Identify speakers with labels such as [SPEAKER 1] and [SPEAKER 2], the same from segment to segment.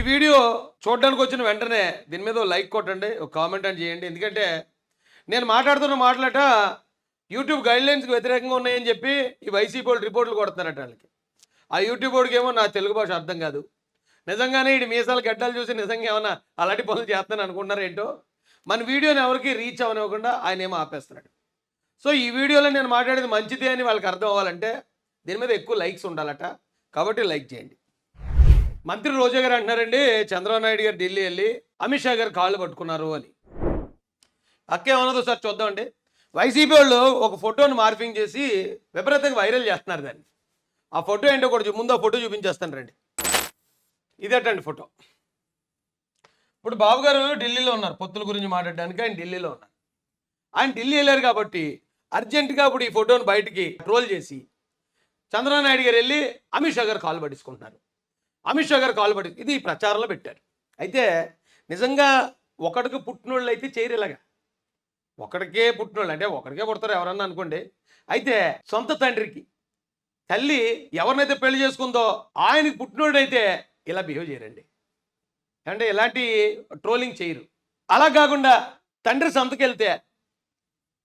[SPEAKER 1] ఈ వీడియో చూడడానికి వచ్చిన వెంటనే దీని మీద లైక్ కొట్టండి ఒక కామెంట్ అని చేయండి. ఎందుకంటే నేను మాట్లాడుతున్న మాటలట యూట్యూబ్ గైడ్లైన్స్కి వ్యతిరేకంగా ఉన్నాయని చెప్పి ఈ వైసీపీ వాళ్ళు రిపోర్ట్లు కొడుతున్నారట వాళ్ళకి. ఆ యూట్యూబ్ వాడికి ఏమో నా తెలుగు భాష అర్థం కాదు. నిజంగానే ఈ మీసాలు గడ్డలు చూసి నిజంగా ఏమన్నా అలాంటి పనులు చేస్తాను అనుకుంటున్నారు ఏంటో? మన వీడియోని ఎవరికి రీచ్ అవనివ్వకుండా ఆయన ఏమో ఆపేస్తున్నాడు. సో ఈ వీడియోలో నేను మాట్లాడేది మంచిదే అని వాళ్ళకి అర్థం అవ్వాలంటే దీని మీద ఎక్కువ లైక్స్ ఉండాలట. కాబట్టి లైక్ చేయండి. మంత్రి రోజా గారు అంటున్నారండి చంద్రబాబు నాయుడు గారు ఢిల్లీ వెళ్ళి అమిత్ షా గారు కాళ్ళు పట్టుకున్నారు అని. అక్కేమన్నదో సార్ చూద్దామండి. వైసీపీ వాళ్ళు ఒక ఫోటోని మార్పింగ్ చేసి విపరీతంగా వైరల్ చేస్తున్నారు దాన్ని. ఆ ఫోటో ఏంటో కూడా ముందు ఆ ఫోటో చూపించేస్తాను రండి. ఇదేటండి ఫోటో. ఇప్పుడు బాబు గారు ఢిల్లీలో ఉన్నారు పొత్తుల గురించి మాట్లాడడానికి ఆయన ఢిల్లీలో ఉన్నారు. ఆయన ఢిల్లీ వెళ్ళారు కాబట్టి అర్జెంటుగా ఇప్పుడు ఈ ఫోటోని బయటికి ట్రోల్ చేసి చంద్రబాబు నాయుడు గారు వెళ్ళి అమిత్ షా గారు కాలు పట్టించుకుంటున్నారు. అమిత్ షా గారు కాలు పడింది ఇది ప్రచారంలో పెట్టారు. అయితే నిజంగా ఒకడికి పుట్టినోళ్ళు అయితే చేయరు ఇలాగా. ఒకడికే పుట్టినోళ్ళు అంటే ఒకడికే పుడతారు ఎవరన్నా అనుకోండి. అయితే సొంత తండ్రికి తల్లి ఎవరినైతే పెళ్ళి చేసుకుందో ఆయనకి పుట్టినోడైతే ఇలా బిహేవ్ చేయరండి. అంటే ఇలాంటి ట్రోలింగ్ చేయరు. అలా కాకుండా తండ్రి సంతకెళ్తే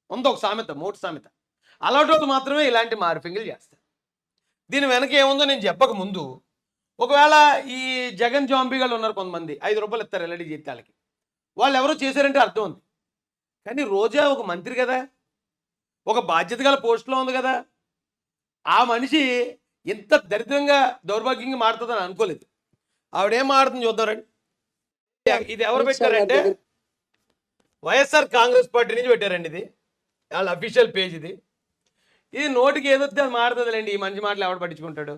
[SPEAKER 1] ఉంది ఒక సామెత మూడు సామెత. అలాంటి మాత్రమే ఇలాంటి మార్పింగ్లు చేస్తారు. దీని వెనక ఏముందో నేను చెప్పక ముందు ఒకవేళ ఈ జగన్ జాంబీగాళ్ళు ఉన్నారు కొంతమంది ఐదు రూపాయలు ఇస్తారు ఎల్ఐడి జీతాలకి. వాళ్ళు ఎవరో చేశారంటే అర్థం ఉంది. కానీ రోజా ఒక మంత్రి కదా. ఒక బాధ్యత గల పోస్ట్లో ఉంది కదా. ఆ మనిషి ఇంత దరిద్రంగా దౌర్భాగ్యంగా మాడుతుందని అనుకోలేదు. ఆవిడేం మాడుతుంది చూద్దారండి. ఇది ఎవరు పెట్టారంటే వైఎస్ఆర్ కాంగ్రెస్ పార్టీ నుంచి పెట్టారండి ఇది. వాళ్ళ అఫీషియల్ పేజ్ ఇది. ఇది నోటికి ఏదొస్తే అది మాడుతుందిలేండి ఈ మంచి మాటలు ఎవడు పట్టించుకుంటాడు?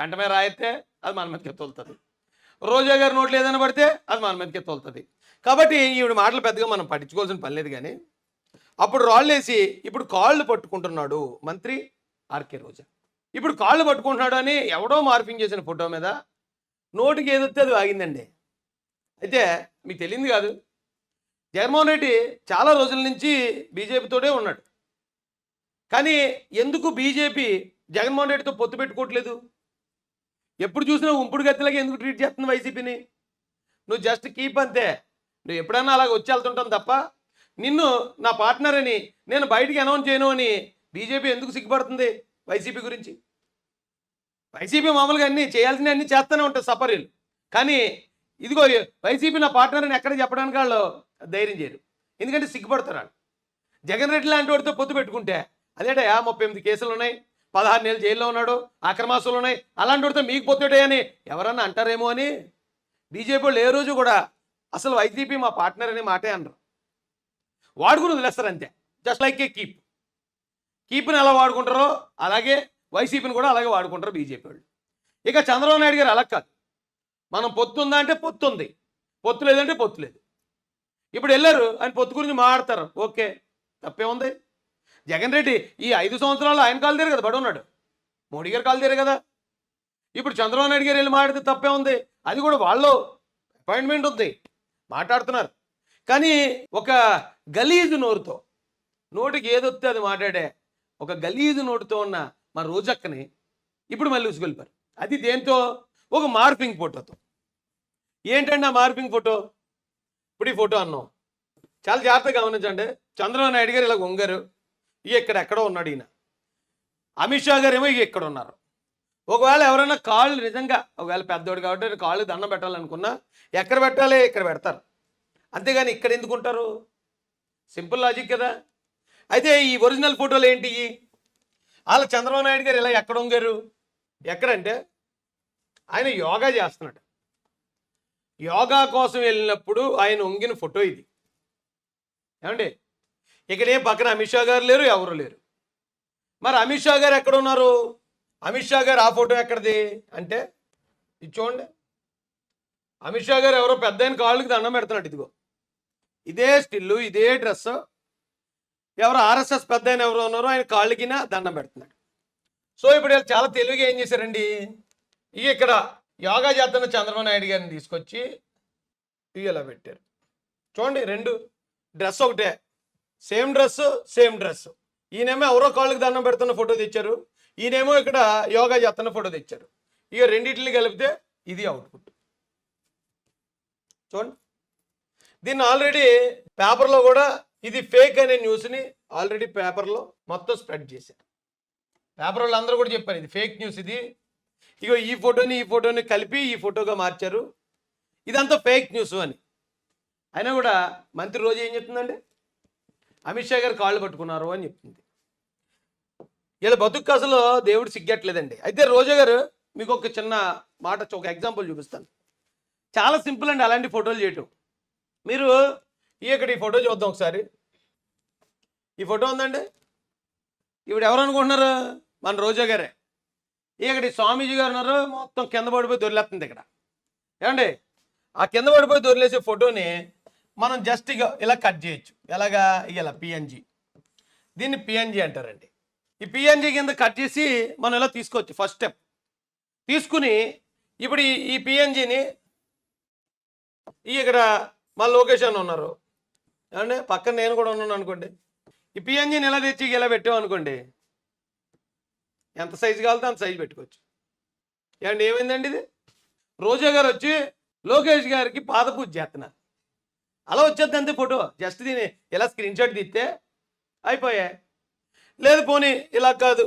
[SPEAKER 1] కంట మీద రాయితే అది మన మీదకి తోలుతుంది. రోజా గారి నోట్లు ఏదైనా పడితే అది మన మీదకి తోలుతుంది. కాబట్టి ఈవిడ మాటలు పెద్దగా మనం పట్టించుకోవాల్సిన పని లేదు కానీ అప్పుడు రాళ్ళు వేసి ఇప్పుడు కాళ్ళు పట్టుకుంటున్నాడు మంత్రి ఆర్కే రోజా. ఇప్పుడు కాళ్ళు పట్టుకుంటున్నాడు అని ఎవడో మార్పింగ్ చేసిన ఫోటో మీద నోటికి ఏదొస్తే అది ఆగిందండి అయితే మీకు తెలియంది కాదు జగన్మోహన్ రెడ్డి చాలా రోజుల నుంచి బీజేపీతోనే ఉన్నాడు. కానీ ఎందుకు బీజేపీ జగన్మోహన్ రెడ్డితో పొత్తు పెట్టుకోవట్లేదు? ఎప్పుడు చూసినా ఉంపుడు గత్తిలాగా ఎందుకు ట్రీట్ చేస్తుంది వైసీపీని? నువ్వు జస్ట్ కీప్ అంతే. నువ్వు ఎప్పుడైనా అలాగ వచ్చి వెళ్తుంటాను తప్ప. నిన్ను నా పార్ట్నర్ అని నేను బయటికి అనౌన్స్ చేయను అని బీజేపీ ఎందుకు సిగ్గుపడుతుంది వైసీపీ గురించి? వైసీపీ మామూలుగా అన్ని చేయాల్సినవి అన్నీ చేస్తూనే ఉంటుంది సపర్యలు కానీ ఇదిగో వైసీపీ నా పార్ట్నర్ అని ఎక్కడ చెప్పడానికి వాళ్ళు ధైర్యం చేయరు. ఎందుకంటే సిగ్గుపడతారు వాళ్ళు. జగన్ రెడ్డి లాంటి వాడితో పొత్తు పెట్టుకుంటే అదేటయా ముప్పై ఎనిమిది కేసులు ఉన్నాయి. పదహారు నెలలు జైల్లో ఉన్నాడు అక్రమాసులు ఉన్నాయి. అలాంటి వాడితే మీకు పొత్తుటని ఎవరన్నా అంటారేమో అని బీజేపీ వాళ్ళు ఏ రోజు కూడా అసలు వైసీపీ మా పార్ట్నర్ అని మాటే అనరు. వాడుకుని వదిలేస్తారు అంతే. Just like a keep. కీప్ని ఎలా వాడుకుంటారో అలాగే వైసీపీని కూడా అలాగే వాడుకుంటారు బీజేపీ వాళ్ళు. ఇక చంద్రబాబు నాయుడు గారు అలా కాదు. మనం పొత్తు ఉందా అంటే పొత్తు ఉంది. పొత్తు లేదంటే పొత్తు లేదు. ఇప్పుడు వెళ్ళారు ఆయన పొత్తు గురించి మాట్లాడతారు. ఓకే తప్పే ఉంది. జగన్ రెడ్డి ఈ ఐదు సంవత్సరాలు ఆయన కాలు తీరు కదా బడి ఉన్నాడు. మోడీ గారు కాలు తీరు కదా. ఇప్పుడు చంద్రబాబు నాయుడు గారు వెళ్ళి మాట్లాడితే తప్పే ఉంది. అది కూడా వాళ్ళు అపాయింట్మెంట్ ఉంది. మాట్లాడుతున్నారు. కానీ ఒక గలీజు నోరుతో నోటికి ఏదొస్తే అది మాట్లాడే ఒక గలీజు నోటితో ఉన్న మా రోజక్కని ఇప్పుడు మళ్ళీ ఉసుకెళ్ళిపారు అది దేంతో? ఒక మార్పింగ్ ఫోటోతో. ఏంటండి ఆ మార్పింగ్ ఫోటో? ఇప్పుడు ఈ ఫోటో అన్నాం. చాలా జాగ్రత్తగా గమనించండి. చంద్రబాబు నాయుడు గారు ఇలా వంగారు. ఇక ఇక్కడ ఎక్కడో ఉన్నాడు ఈయన. అమిత్ షా గారు ఏమో ఇక ఇక్కడ ఉన్నారు. ఒకవేళ ఎవరైనా కాళ్ళు నిజంగా ఒకవేళ పెద్దోడు కాబట్టి కాళ్ళు దండం పెట్టాలనుకున్నా ఎక్కడ పెట్టాలి ఇక్కడ పెడతారు. అంతేగాని ఇక్కడ ఎందుకు ఉంటారు? సింపుల్ లాజిక్ కదా. అయితే ఈ ఒరిజినల్ ఫోటోలు ఏంటి? వాళ్ళ చంద్రబాబు నాయుడు గారు ఇలా ఎక్కడ ఉంగారు? ఎక్కడంటే ఆయన యోగా చేస్తున్నాడు. యోగా కోసం వెళ్ళినప్పుడు ఆయన వంగిన ఫోటో ఇది. ఏమండి? ఇక్కడేం పక్కన అమిత్ షా గారు లేరు ఎవరు లేరు. మరి అమిత్ షా గారు ఎక్కడ ఉన్నారు అమిత్ షా గారు ఆ ఫోటో ఎక్కడిది? అంటే ఇది చూడండి. అమిత్ షా గారు ఎవరో పెద్ద ఆయన కాళ్ళకి దండం పెడుతున్నాడు ఇదిగో. ఇదే స్టిల్లు ఇదే డ్రెస్. ఎవరు ఆర్ఎస్ఎస్ పెద్ద ఆయన ఎవరు ఉన్నారో ఆయన కాళ్ళకినా దండం పెడుతున్నాడు. సో ఇప్పుడు చాలా తెలివిగా ఏం చేశారండి? ఇక ఇక్కడ యోగా చేస్తున్న చంద్రబాబు నాయుడు గారిని తీసుకొచ్చి ఇవి ఇలా పెట్టారు. చూడండి రెండు. డ్రెస్ ఒకటే. సేమ్ డ్రెస్ సేమ్ డ్రెస్ ఈయనేమో ఎవరో కాళ్ళకి దండం పెడుతున్న ఫోటో తెచ్చారు. ఈయనేమో ఇక్కడ యోగా చేస్తున్న ఫోటో తెచ్చారు. ఇక రెండింటిని కలిపితే ఇది అవుట్పుట్ చూడండి. దీన్ని ఆల్రెడీ పేపర్లో కూడా ఇది ఫేక్ అనే న్యూస్ని ఆల్రెడీ పేపర్లో మొత్తం స్ప్రెడ్ చేశారు. పేపర్ వాళ్ళు అందరూ కూడా చెప్పారు ఇది ఫేక్ న్యూస్ ఇది. ఇగో ఈ ఫోటోని ఈ ఫోటోని కలిపి ఈ ఫోటోగా మార్చారు. ఇదంతా ఫేక్ న్యూస్ అని. అయినా కూడా మంత్రి రోజు ఏం చెప్తుందండి? అమిత్ షా గారు కాళ్ళు పట్టుకున్నారు అని చెప్తుంది వీళ్ళ బతుకు అసలు దేవుడు సిగ్గట్లేదండి. అయితే రోజా గారు మీకు ఒక చిన్న మాట ఒక ఎగ్జాంపుల్ చూపిస్తాను. చాలా సింపుల్ అండి అలాంటి ఫోటోలు చేయటం. మీరు ఈ ఇక్కడ ఈ ఫోటో చూద్దాం ఒకసారి. ఈ ఫోటో ఉందండి. ఇప్పుడు ఎవరు అనుకుంటున్నారు? మన రోజా గారే. ఇక్కడ ఈ స్వామీజీ గారు ఉన్నారు. మొత్తం కింద పడిపోయి దొరిలేస్తుంది ఇక్కడ. ఏమండి? ఆ కింద పడిపోయి దొరిలేసే ఫోటోని మనం జస్ట్ ఇక ఇలా కట్ చేయొచ్చు. ఎలాగా? ఇలా పిఎన్జి దీన్ని పిఎన్జి అంటారండి. ఈ పిఎన్జి కింద కట్ చేసి మనం ఇలా తీసుకోవచ్చు ఫస్ట్ స్టెప్ తీసుకుని ఇప్పుడు ఈ పిఎన్జీని పిఎన్జిని ఈ ఇక్కడ మా లొకేషన్ ఉన్నారు. ఏమండి? పక్కన నేను కూడా ఉన్నాను అనుకోండి. ఈ పిఎన్జిని ఇలా తెచ్చి ఇలా పెట్టాం అనుకోండి ఎంత సైజు కావాలితే అంత సైజు పెట్టుకోవచ్చు. ఏమండి? ఏమైందండి ఇది? రోజా గారు వచ్చి లోకేష్ గారికి పాదపూజ చేస్తున్నారు. అలా వచ్చేది అంతే ఫోటో. జస్ట్ దీన్ని ఇలా స్క్రీన్ షాట్ తీస్తే అయిపోయాయి లేదు పోనీ ఇలా కాదు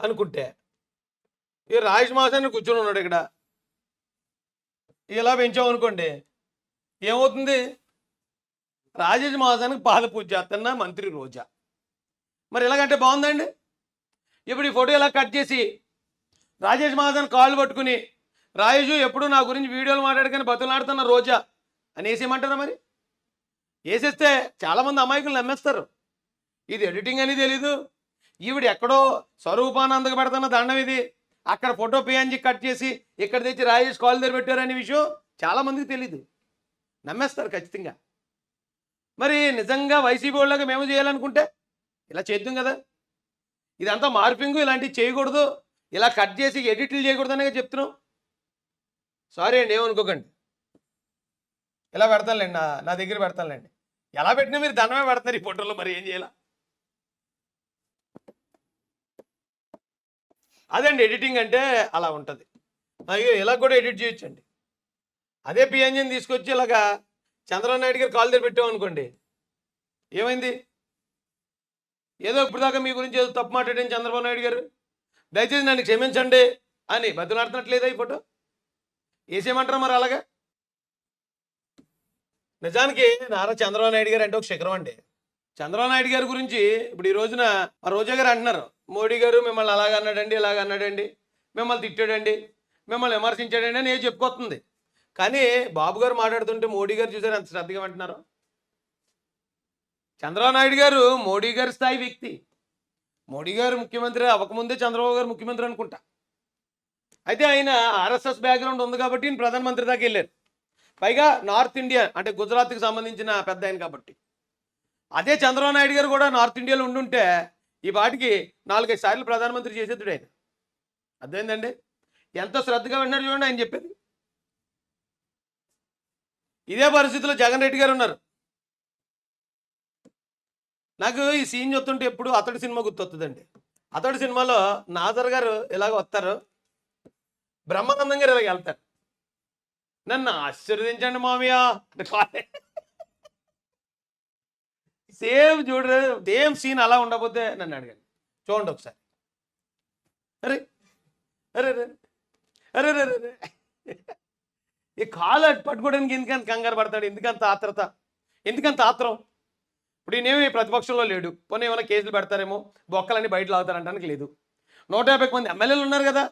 [SPEAKER 1] అనుకుంటే. ఈ రాజేష్ మాసాన్ని కూర్చొని ఉన్నాడు ఇక్కడ. ఇలా పెంచామనుకోండి ఏమవుతుంది? రాజేష్ మాసానికి పాద పూజ చేస్తున్న మంత్రి రోజా. మరి ఎలాగంటే బాగుందండి? ఇప్పుడు ఈ ఫోటో ఇలా కట్ చేసి రాజేష్ మహాజన్ కాళ్ళు పట్టుకుని రాజేషు ఎప్పుడు నా గురించి వీడియోలు మాట్లాడుకొని బతులాడుతున్న రోజా అని వేసేయమంటారా మరి? వేసేస్తే చాలామంది అమాయకులు నమ్మేస్తారు. ఇది ఎడిటింగ్ అని తెలీదు. ఈవిడ ఎక్కడో స్వరూపానందకు పెడుతున్న దండం ఇది. అక్కడ ఫోటో పిఎన్జి కట్ చేసి ఇక్కడ తెచ్చి రాజేష్ కాల్ దగ్గర పెట్టారనే విషయం చాలామందికి తెలీదు. నమ్మేస్తారు ఖచ్చితంగా. మరి నిజంగా వైసీపీ వాళ్ళకి మేము చేయాలనుకుంటే ఇలా చేద్దాం కదా? ఇదంతా మార్పింగ్ ఇలాంటివి చేయకూడదు. ఇలా కట్ చేసి ఎడిట్లు చేయకూడదు అనే చెప్తున్నాం. సారీ అండి ఏమనుకోకండి. ఇలా పెడతానులేండి నా నా దగ్గర పెడతానులేండి. ఎలా పెట్టినా మీరు దండమే పెడతారు ఈ ఫోటోలో మరి ఏం చేయాల? అదండి ఎడిటింగ్ అంటే అలా ఉంటుంది. అయ్యో ఇలా కూడా ఎడిట్ చేయొచ్చండి. అదే పిఎన్జిని తీసుకొచ్చి ఇలాగా చంద్రబాబు నాయుడు గారు కాల్ దగ్గర పెట్టామనుకోండి ఏమైంది? ఏదో ఇప్పటిదాకా మీ గురించి ఏదో తప్పు మాట్లాడాను చంద్రబాబు నాయుడు గారు. దయచేసి నన్ను క్షమించండి అని బతులాడుతున్నట్లేదా ఈ ఫోటో? వేసేయమంటారా మరి అలాగా? నిజానికి నారా చంద్రబాబు నాయుడు గారు అంటే ఒక శిఖరం అండి. చంద్రబాబు నాయుడు గారి గురించి ఇప్పుడు ఈ రోజున ఆ రోజా గారు అంటున్నారు. మోడీ గారు మిమ్మల్ని అలాగ అన్నాడండి ఇలాగ అన్నాడండి మిమ్మల్ని తిట్టాడండి మిమ్మల్ని విమర్శించాడండి అని ఏం చెప్పుకొస్తుంది. కానీ బాబు గారు మాట్లాడుతుంటే మోడీ గారు చూసారు ఎంత శ్రద్ధగా అంటున్నారు చంద్రబాబు నాయుడు గారు మోడీ గారి స్థాయి వ్యక్తి. మోడీ గారు ముఖ్యమంత్రి అవ్వకముందే చంద్రబాబు గారు ముఖ్యమంత్రి అనుకుంటా. అయితే ఆయన ఆర్ఎస్ఎస్ బ్యాక్గ్రౌండ్ ఉంది కాబట్టి ఈయన ప్రధానమంత్రి దాకా వెళ్ళారు. పైగా నార్త్ ఇండియా అంటే గుజరాత్కి సంబంధించిన పెద్ద ఆయన కాబట్టి. అదే చంద్రబాబు నాయుడు గారు కూడా నార్త్ ఇండియాలో ఉండుంటే ఈ పాటికి నాలుగైదు సార్లు ప్రధానమంత్రి చేసేద్దుడు ఆయన. అర్థమైందండి? ఎంతో శ్రద్ధగా విన్నారు చూడండి ఆయన చెప్పేది. ఇదే పరిస్థితిలో జగన్ రెడ్డి గారు ఉన్నారు. నాకు ఈ సీన్ చూస్తుంటే ఎప్పుడు అతడి సినిమా గుర్తొస్తుందండి అతడి సినిమాలో నాజర్ గారు ఇలాగ వస్తారు. బ్రహ్మానందం గారు ఇలాగ వెళ్తారు. నన్ను ఆశీర్వదించండి మామయ్య. సేమ్ చూడరు సేమ్ సీన్ అలా ఉండకపోతే నన్ను అడగండి. చూడండి ఒకసారి. అరే అరే అరే అరే అరే ఈ కాలు అటు పట్టుకోవడానికి ఎందుకంత కంగారు పడతాడు? ఎందుకంత ఆత్రత? ఎందుకంత ఆత్రం? ఇప్పుడు ఈయనేమి ప్రతిపక్షంలో లేడు. పోనీ ఏమైనా కేసులు పెడతారేమో? బొక్కలన్నీ బయట లాగుతారంటానికి లేదు. నూట యాభై మంది ఎమ్మెల్యేలు ఉన్నారు కదా.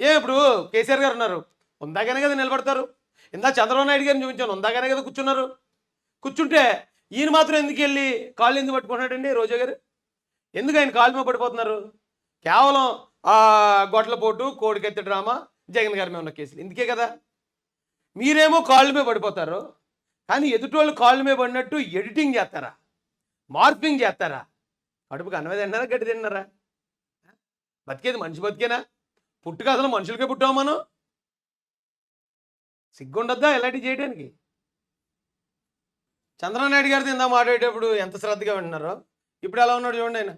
[SPEAKER 1] ఏ ఇప్పుడు కేసీఆర్ గారు ఉన్నారు. ఉందాకనే కదా నిలబడతారు. ఇందా చంద్రబాబు నాయుడు గారిని చూపించాను. ఉందాగానే కదా కూర్చున్నారు. కూర్చుంటే ఈయన మాత్రం ఎందుకు వెళ్ళి కాళ్ళు ఎందుకు పట్టుకున్నాడండి రోజా గారు? ఎందుకు ఆయన కాళ్ళ మీద పడిపోతున్నారు? కేవలం గొడ్ల పోటు కోడికెత్తి డ్రామా జగన్ గారి మీద ఉన్న కేసులు. ఇందుకే కదా. మీరేమో కాళ్ళ మీద పడిపోతారు. కానీ ఎదుటి వాళ్ళు కాళ్ళ మీద పడినట్టు ఎడిటింగ్ చేస్తారా? మార్పింగ్ చేస్తారా? కడుపుకి అన్నమే తిన్నారా గడ్డి తిన్నారా బతికేది మనిషి బతికేనా? పుట్టుక అసలు మనుషులకే పుట్టాము మనం. సిగ్గుండొద్దా ఇలాంటివి చేయడానికి? చంద్రనాయుడు నాయుడు గారితో ఇందా మాట్లాడేటప్పుడు ఎంత శ్రద్ధగా వింటున్నారో? ఇప్పుడు ఎలా ఉన్నాడు చూడండి ఆయన.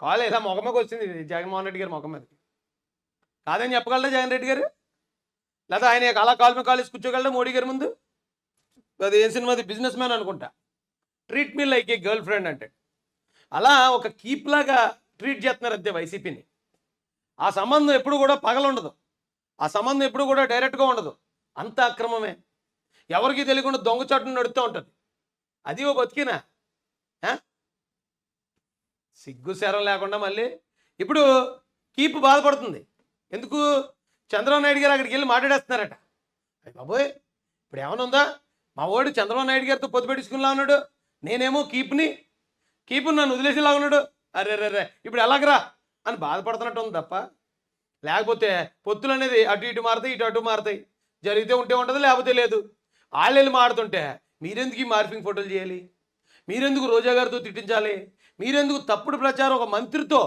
[SPEAKER 1] కాలు ఇలా మొఖ వచ్చింది జగన్మోహన్ రెడ్డి గారి మొఖం మీదకి కాదని చెప్పగలరా జగన్ రెడ్డి గారు? లేదా ఆయన అలా కాలు మీద కాలేసి మోడీ గారి ముందు? అది ఏం సినిమాది బిజినెస్ మ్యాన్ అనుకుంటా. Treat me like a girlfriend అంటే అలా ఒక కీప్ లాగా ట్రీట్ చేస్తున్నారు అంతే వైసీపీని. ఆ సంబంధం ఎప్పుడు కూడా పగలుండదు. ఆ సంబంధం ఎప్పుడు కూడా డైరెక్ట్గా ఉండదు. అంత అక్రమమే. ఎవరికి తెలియకుండా దొంగచాటును నడుస్తూ ఉంటుంది. అది ఓ బతికినా? సిగ్గు శరం లేకుండా మళ్ళీ ఇప్పుడు కీప్ బాధపడుతుంది. ఎందుకు? చంద్రబాబు నాయుడు గారు అక్కడికి వెళ్ళి మాట్లాడేస్తున్నారట. అయ్య బాబోయ్ ఇప్పుడు ఏమైనా ఉందా? మా వాడు చంద్రబాబు నాయుడు గారితో పొత్తు పెట్టించుకునిలా ఉన్నాడు. నేనేమో కీప్ని. కీప్ నన్ను వదిలేసేలా ఉన్నాడు. అరే రే రే ఇప్పుడు ఎలాగరా? అని బాధపడుతున్నట్టు ఉంది తప్ప. లేకపోతే పొత్తులు అనేది అటు ఇటు మారుతాయి ఇటు అటు మారుతాయి. జరిగితే ఉంటే ఉంటుంది లేకపోతే లేదు. వాళ్ళు వెళ్ళి మాడుతుంటే మీరెందుకు ఈ మార్ఫింగ్ ఫోటోలు చేయాలి? మీరెందుకు రోజా గారితో తిట్టించాలి? మీరెందుకు తప్పుడు ప్రచారం ఒక మంత్రితో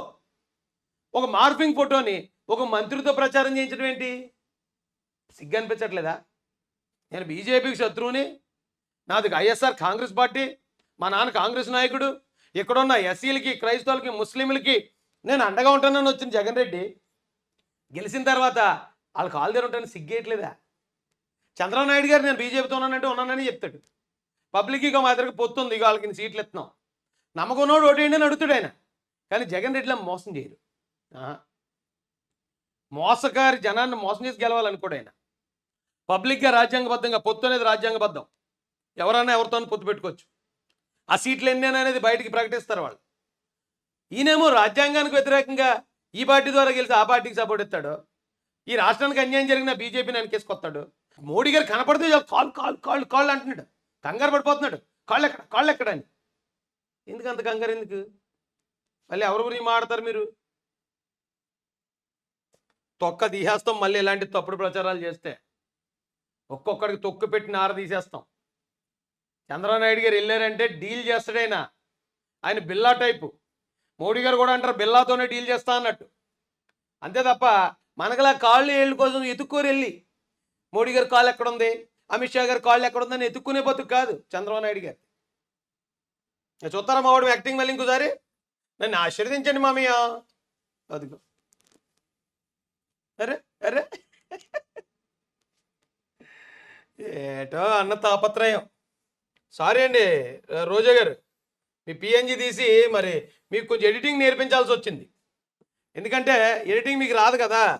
[SPEAKER 1] ఒక మార్ఫింగ్ ఫోటోని ఒక మంత్రితో ప్రచారం చేయించడం ఏంటి? సిగ్గు అనిపించట్లేదా? నేను బీజేపీకి శత్రువుని నాది ఐఎస్ఆర్ కాంగ్రెస్ పార్టీ మా నాన్న కాంగ్రెస్ నాయకుడు ఇక్కడున్న ఎస్సీలకి క్రైస్తవులకి ముస్లింలకి నేను అండగా ఉంటానని వచ్చిన జగన్ రెడ్డి. గెలిచిన తర్వాత వాళ్ళ కాలు దగ్గర ఉంటాను సిగ్గేయట్లేదా? చంద్రబాబు నాయుడు గారు నేను బీజేపీతో ఉన్నానంటే ఉన్నానని చెప్తాడు. పబ్లిక్ ఇక మా దగ్గరకు పొత్తుంది ఇక వాళ్ళకి సీట్లు ఇస్తున్నాం. నమ్మకం ఉన్నోడు ఓటేయండి అని అడుగుతాడు ఆయన. కానీ జగన్ రెడ్డిలా మోసం చేయరు. మోసకారి మోసగారి జనాన్ని మోసం చేసి గెలవాలనుకోడు ఆయన. పబ్లిక్గా రాజ్యాంగబద్ధంగా పొత్తు అనేది రాజ్యాంగబద్ధం. ఎవరైనా ఎవరితో పొత్తు పెట్టుకోవచ్చు. ఆ సీట్లు ఎన్ని అనేది బయటికి ప్రకటిస్తారు వాళ్ళు. ఈయనేమో రాజ్యాంగానికి వ్యతిరేకంగా ఈ పార్టీ ద్వారా గెలిచి ఆ పార్టీకి సపోర్ట్ ఇస్తాడు. ఈ రాష్ట్రానికి అన్యాయం జరిగిన బీజేపీని వెనకేసుకొస్తాడు మోడీ గారు కనపడితే కాళ్ళు కాళ్ళు కాళ్ళు కాళ్ళు అంటున్నాడు. కంగారు పడిపోతున్నాడు. కాళ్ళు ఎక్కడ? కాళ్ళు ఎక్కడ అని. ఎందుకు అంత కంగారు ఎందుకు? మళ్ళీ ఎవరి గురించి మాడతారు మీరు? తొక్క తీసేస్తాం మళ్ళీ ఇలాంటి తప్పుడు ప్రచారాలు చేస్తే. ఒక్కొక్కడికి తొక్కు పెట్టి నార తీసేస్తాం. చంద్రబాబు నాయుడు గారు వెళ్ళారంటే డీల్ చేస్తాడైనా ఆయన బిల్లా టైపు. మోడీ గారు కూడా అంటారు బిల్లాతోనే డీల్ చేస్తా అన్నట్టు. అంతే తప్ప మనకలా కాళ్ళు ఏళ్ళ కోసం ఎత్తుక్కోరు వెళ్ళి. మోడీ గారి కాల్ ఎక్కడుంది? అమిత్ షా గారి కాళ్ళు ఎక్కడుందని ఎత్తుక్కునే బతుకు కాదు చంద్రబాబు నాయుడు గారు. చూస్తారా మావాడు యాక్టింగ్ మళ్ళీ ఇంకోసారి? నన్ను ఆశీర్వదించండి మామయ్య. అదిగో. అరే అరే. ఏటో అన్న తాపత్రయం. సారీ అండి రోజా గారు. మీ పిఎన్జి తీసి మరి మీకు కొంచెం ఎడిటింగ్ నేర్పించాల్సి వచ్చింది. ఎందుకంటే ఎడిటింగ్ మీకు రాదు కదా.